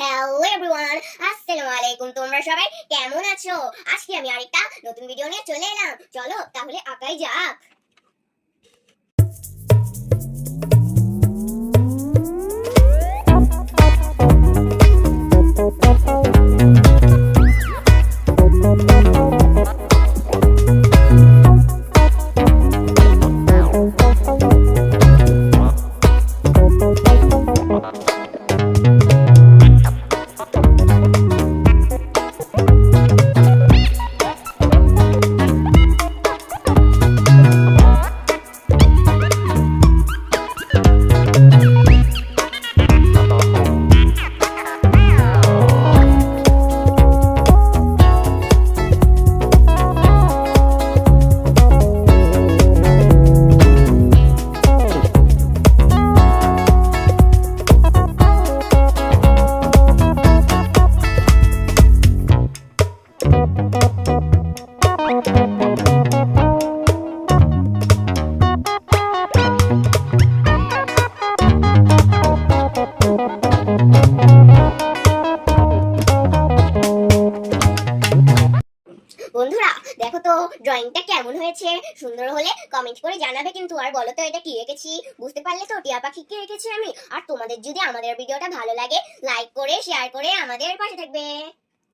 Hello everyone আসসালামু আলাইকুম তোমরা সবাই কেমন আছো? আজকে আমি আরেকটা নতুন ভিডিও নিয়ে চলে এলাম। চলো, তাহলে আঁকাই যাক। বন্ধুরা, দেখো তো ড্রয়িংটা কেমন হয়েছে? সুন্দর হলে কমেন্ট করে জানাবে কিন্তু, আর বলো এটা কি রেখেছি? বুঝতে পারলে তো, টিয়া পাখি কি আমি। আর তোমাদের যদি আমাদের ভিডিওটা ভালো লাগে লাইক করে শেয়ার করে আমাদের পাশে থাকবে।